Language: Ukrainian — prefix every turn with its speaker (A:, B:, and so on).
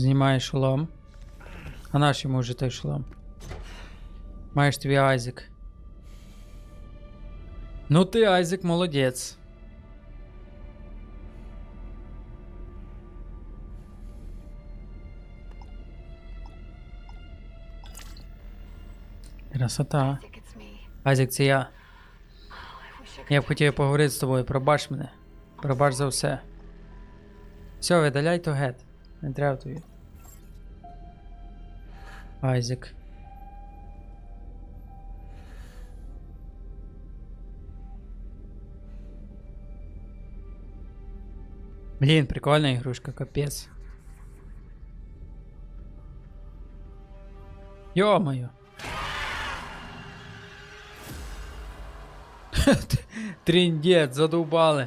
A: Знімає шолом. А наш йому вже той шолом. Маєш твій Айзек. Ну ти, Айзек, молодець. Красота. Айзек, це я. Я б хотів поговорити з тобою, пробач мене. Пробач за все. Все, видаляй то гет. Не треба тобі. Айзек. Блін, прикольна ігрушка, капець. Йо-моє. Тріндець, задовбали.